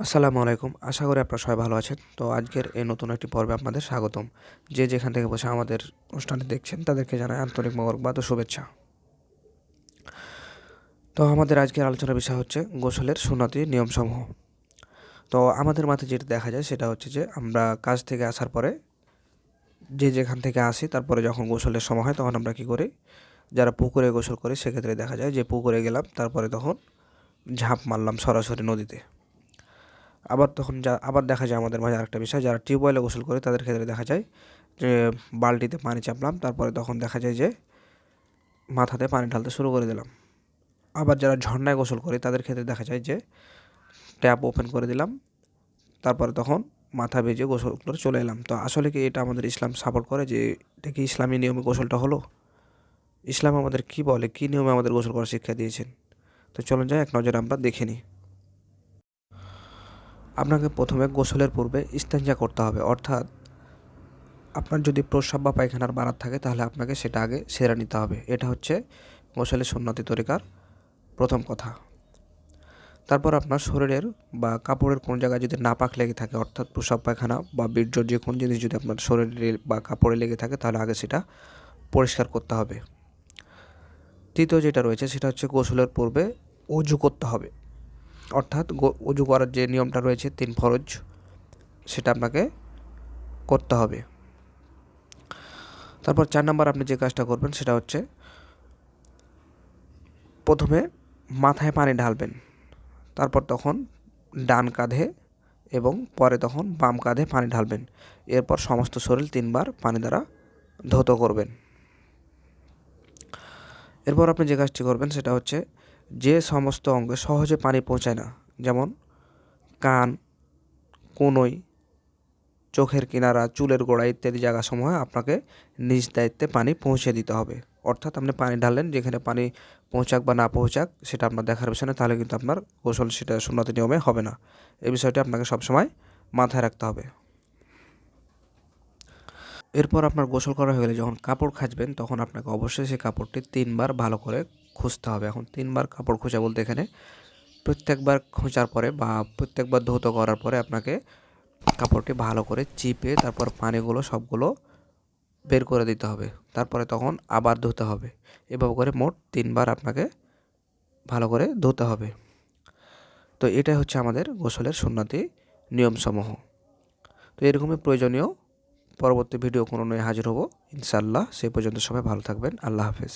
আসসালামু আলাইকুম। আশা করি আপনারা সবাই ভালো আছেন। তো আজকের এই নতুন একটি পর্বে আপনাদের স্বাগতম। যে যেখান থেকে বসে আমাদের অনুষ্ঠানটি দেখছেন, তাদেরকে জানাই আন্তরিক মোবারকবাদ ও শুভেচ্ছা। তো আমাদের আজকের আলোচনার বিষয় হচ্ছে গোসলের সুন্নতি নিয়মসমূহ। তো আমাদের মাথায় যেটা দেখা যায়, সেটা হচ্ছে যে আমরা কাজ থেকে আসার পরে যে যেখান থেকে আসি, তারপরে যখন গোসলের সময় হয়, তখন আমরা কী করি? যারা পুকুরে গোসল করি, সেক্ষেত্রে দেখা যায় যে পুকুরে গেলাম, তারপরে তখন ঝাঁপ মারলাম সরাসরি নদীতে। আবার তখন যা, আবার দেখা যায় আমাদের মাঝে আরেকটা বিষয়, যারা টিউবওয়েলে গোসল করে তাদের ক্ষেত্রে দেখা যায় যে বালতিতে পানি চাপলাম, তারপরে তখন দেখা যায় যে মাথাতে পানি ঢালতে শুরু করে দিলাম। আবার যারা ঝর্ণায় গোসল করে তাদের ক্ষেত্রে দেখা যায় যে ট্যাপ ওপেন করে দিলাম, তারপরে তখন মাথা ভেজে গোসল করে চলে এলাম। তো আসলে কি এটা আমাদের ইসলাম সাপোর্ট করে যে এটা কি ইসলামী নিয়মে গোসলটা হলো? ইসলাম আমাদের কি বলে? কী নিয়মে আমাদের গোসল করার শিক্ষা দিয়েছেন? তো চলুন যাই, এক নজরে আমরা দেখে নিই। আপনাকে প্রথমে গোসলের পূর্বে ইস্তেঞ্জা করতে হবে। অর্থাৎ আপনার যদি প্রস্রাব বা পায়খানার বাড়ার থাকে, তাহলে আপনাকে সেটা আগে সেরে নিতে হবে। এটা হচ্ছে গোসলের সুন্নতি তরিকার প্রথম কথা। তারপর আপনার শরীরের বা কাপড়ের কোন জায়গায় যদি নাপাক লেগে থাকে, অর্থাৎ প্রস্রাব, পায়খানা বা বীর্য যে কোনো জিনিস যদি আপনার শরীরে বা কাপড়ে লেগে থাকে, তাহলে আগে সেটা পরিষ্কার করতে হবে। তৃতীয় যেটা রয়েছে, সেটা হচ্ছে গোসলের পূর্বে অজু করতে হবে। অর্থাৎ অজু করার যে নিয়মটা রয়েছে, তিন ফরজ, সেটা আপনাকে করতে হবে। তারপর চার নাম্বার আপনি যে কাজটা করবেন, সেটা হচ্ছে প্রথমে মাথায় পানি ঢালবেন, তারপর তখন ডান কাঁধে এবং পরে তখন বাম কাঁধে পানি ঢালবেন। এরপর সমস্ত শরীর তিনবার পানি দ্বারা ধৌত করবেন। এরপর আপনি যে কাজটি করবেন, সেটা হচ্ছে যে সমস্ত অঙ্গে সহজে পানি পৌঁছায় না, যেমন কান, কোনোই, চোখের কিনারা, চুলের গোড়া ইত্যাদি জায়গাসমূহে আপনাকে নিজ দায়িত্বে পানি পৌঁছে দিতে হবে। অর্থাৎ আপনি পানি ঢাললেন, যেখানে পানি পৌঁছাক বা না পৌঁছাক, সেটা আপনার দেখার বিষয় না তাহলে কিন্তু আপনার গোসল সেটা সুন্নতি নিয়মে হবে না। এই বিষয়টি আপনাকে সবসময় মাথায় রাখতে হবে। এরপর আপনার গোসল করা হয়ে গেলে যখন কাপড় খাঁচবেন, তখন আপনাকে অবশ্যই সেই কাপড়টি তিনবার ভালো করে খুঁজতে হবে এখন। তিনবার কাপড় খোঁজা বলতে এখানে। প্রত্যেকবার খোঁচার পরে বা প্রত্যেকবার ধৌত করার পরে আপনাকে কাপড়টি ভালো করে চিপে তারপর পানিগুলো সবগুলো বের করে দিতে হবে। তারপরে তখন আবার ধুতে হবে। এভাবে করে মোট তিনবার আপনাকে ভালো করে ধুতে হবে। তো এটাই হচ্ছে আমাদের গোসলের সুন্নতি নিয়মসমূহ। তো এরকমই প্রয়োজনীয় পরবর্তী ভিডিও কোনো নয় হাজির হব। ইনশাল্লাহ সেই পর্যন্ত সবাই ভালো থাকবেন। আল্লাহ হাফেজ।